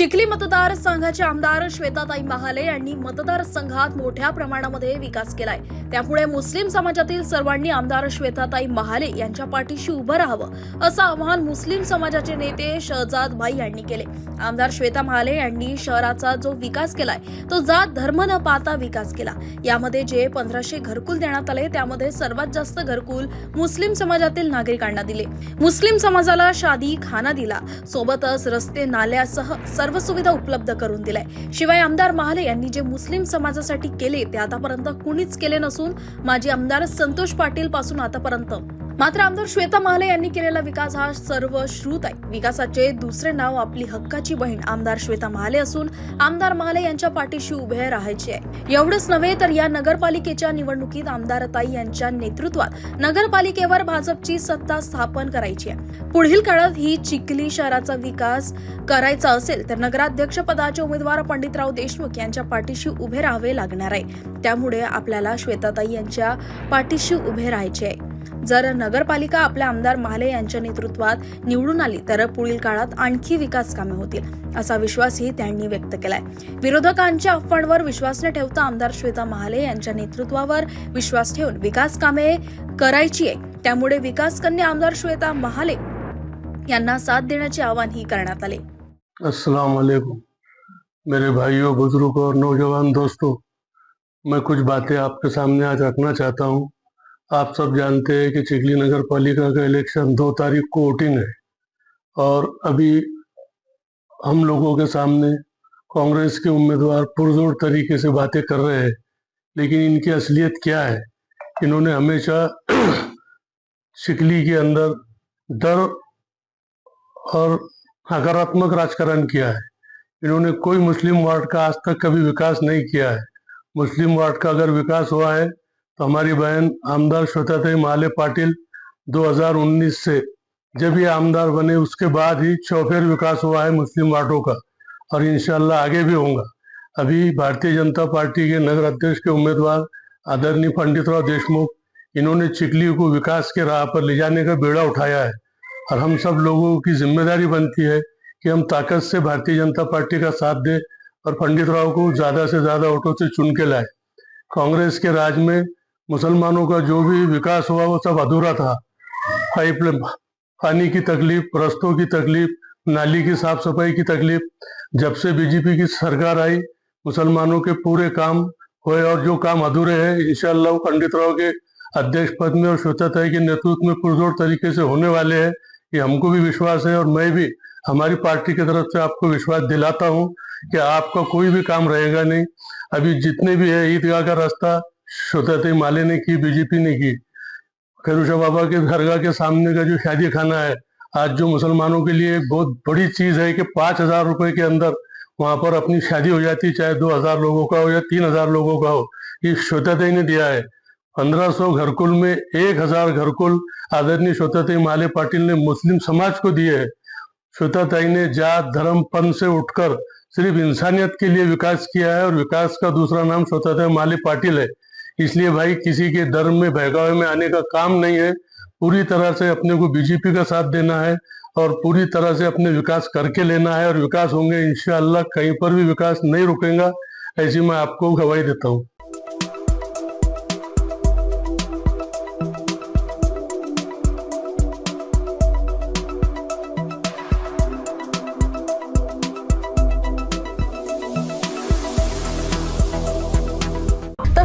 Chikhli मतदारसंघाचे आमदार श्वेताताई महाले यांनी मतदारसंघात मोठ्या प्रमाणामध्ये विकास केलाय. त्यामुळे मुस्लिम समाजातील सर्वांनी आमदार श्वेताताई महाले यांच्या पाठीशी उभं राहावं असं आवाहन मुस्लिम समाजाचे नेते शहजाद भाई यांनी केले. आमदार श्वेता महाले यांनी शहराचा जो विकास केलाय तो जात धर्म न पाहता विकास केला. यामध्ये जे पंधराशे घरकुल देण्यात आले त्यामध्ये सर्वात जास्त घरकुल मुस्लिम समाजातील नागरिकांना दिले. मुस्लिम समाजाला शादी खाना दिला. सोबतच रस्ते नाल्यासह सर्व सुविधा उपलब्ध करून दिलाय. शिवाय आमदार महाले यांनी जे मुस्लिम समाजासाठी केले ते आतापर्यंत कुणीच केले नसून माजी आमदार संतोष पाटील पासून आतापर्यंत मात्र आमदार श्वेता महाले यांनी केलेला विकास हा सर्व श्रुत आहे. विकासाचे दुसरे नाव आपली हक्काची बहीण आमदार श्वेता महाले असून आमदार महाले यांच्या पाठीशी उभे राहायचे आहे. एवढंच नव्हे तर या नगरपालिकेच्या निवडणुकीत आमदार ताई यांच्या नेतृत्वात नगरपालिकेवर भाजपची सत्ता स्थापन करायची आहे. पुढील काळात ही चिखली शहराचा विकास करायचा असेल तर नगराध्यक्ष पदाचे उमेदवार पंडितराव देशमुख यांच्या पाठीशी उभे राहावे लागणार आहे. त्यामुळे आपल्याला श्वेताताई यांच्या पाठीशी उभे राहायचे आहे. जर नगरपालिका आपल्या आमदार महाले यांच्या नेतृत्वात निवडून आली तर पुढील काळात आणखी विकास कामे होतील असा विश्वासही त्यांनी व्यक्त केलाय. विरोधकांच्या अफवांवर विश्वास न ठेवता आमदार श्वेता महाले यांच्या नेतृत्वावर विश्वास ठेवून विकास कामे करायची आहे. त्यामुळे विकास कन्या आमदार श्वेता महाले यांना साथ देण्याचे आवाहनही करण्यात आले. अस्सलाम वालेकुम. मेरे भाइयों बुजुर्गों और नौजवान दोस्तों मैं कुछ बातें आपके सामने आज रखना चाहता हूं। आप सब जानते हैं कि चिखली नगर पालिका का इलेक्शन दो तारीख को वोटिंग है। और अभी हम लोगों के सामने कांग्रेस के उम्मीदवार पुरजोर तरीके से बातें कर रहे हैं, लेकिन इनकी असलियत क्या है? इन्होंने हमेशा चिखली के अंदर डर और नकारात्मक राजकारण किया है। इन्होंने कोई मुस्लिम वार्ड का आज तक कभी विकास नहीं किया है। मुस्लिम वार्ड का अगर विकास हुआ है हमारी बहन आमदार श्वेताताई माले पाटिल 2019 से जब ये आमदार बने, उसके बाद ही चौफेर विकास हुआ है मुस्लिम वार्डों का और इंशाल्लाह आगे भी होगा अभी भारतीय जनता पार्टी के नगर अध्यक्ष के उम्मीदवार आदरणीय पंडितराव देशमुख, इन्होंने चिखली को विकास के राह पर ले जाने का बेड़ा उठाया है और हम सब लोगों की ज़िम्मेदारी बनती है कि हम ताकत से भारतीय जनता पार्टी का साथ दें और पंडित राव को ज़्यादा से ज़्यादा वोटों से चुन के लाए। कांग्रेस के राज में मुसलमानों का जो भी विकास हुआ, वो सब अधूरा था। पाइप पानी की तकलीफ़, रस्तों की तकलीफ़, नाली की साफ़ सफ़ाई की तकलीफ़, जब से बीजेपी की सरकार आई, मुसलमानों के पूरे काम हुए और जो काम अधूरे हैं इंशाल्लाह पंडित राव के अध्यक्ष पद में और श्वेताताई के नेतृत्व में पुरजोर तरीके से होने वाले हैं ये हमको भी विश्वास है और मैं भी हमारी पार्टी की तरफ़ से आपको विश्वास दिलाता हूँ कि आपका कोई भी काम रहेगा नहीं। अभी जितने भी है, ईदगाह का रास्ता श्वेताताई माले ने की बीजेपी ने की। खैरुशा बाबा के दरगाह के सामने का जो शादी खाना है, आज जो मुसलमानों के लिए बहुत बड़ी चीज़ है कि पाँच हज़ार रुपए के अंदर वहाँ पर अपनी शादी हो जाती, चाहे दो हज़ार लोगों का हो या तीन हज़ार लोगों का हो, ये श्वेताताई ने दिया है। पंद्रह सौ घरकुल में एक हज़ार घरकुल आदरणीय श्वेताताई माले पाटिल ने मुस्लिम समाज को दिए है। श्वेताताई ने जात, धर्म पंथ से उठकर सिर्फ़ इंसानियत के लिए विकास किया है और विकास का दूसरा नाम श्वेताताई माले पाटिल है। इसलिए भाई किसी के धर्म में बहकावे में आने का काम नहीं है। पूरी तरह से अपने को बीजेपी का साथ देना है और पूरी तरह से अपने विकास करके लेना है और विकास होंगे इनशाला कहीं पर भी विकास नहीं रुकेगा, ऐसी मैं आपको गवाही देता हूँ।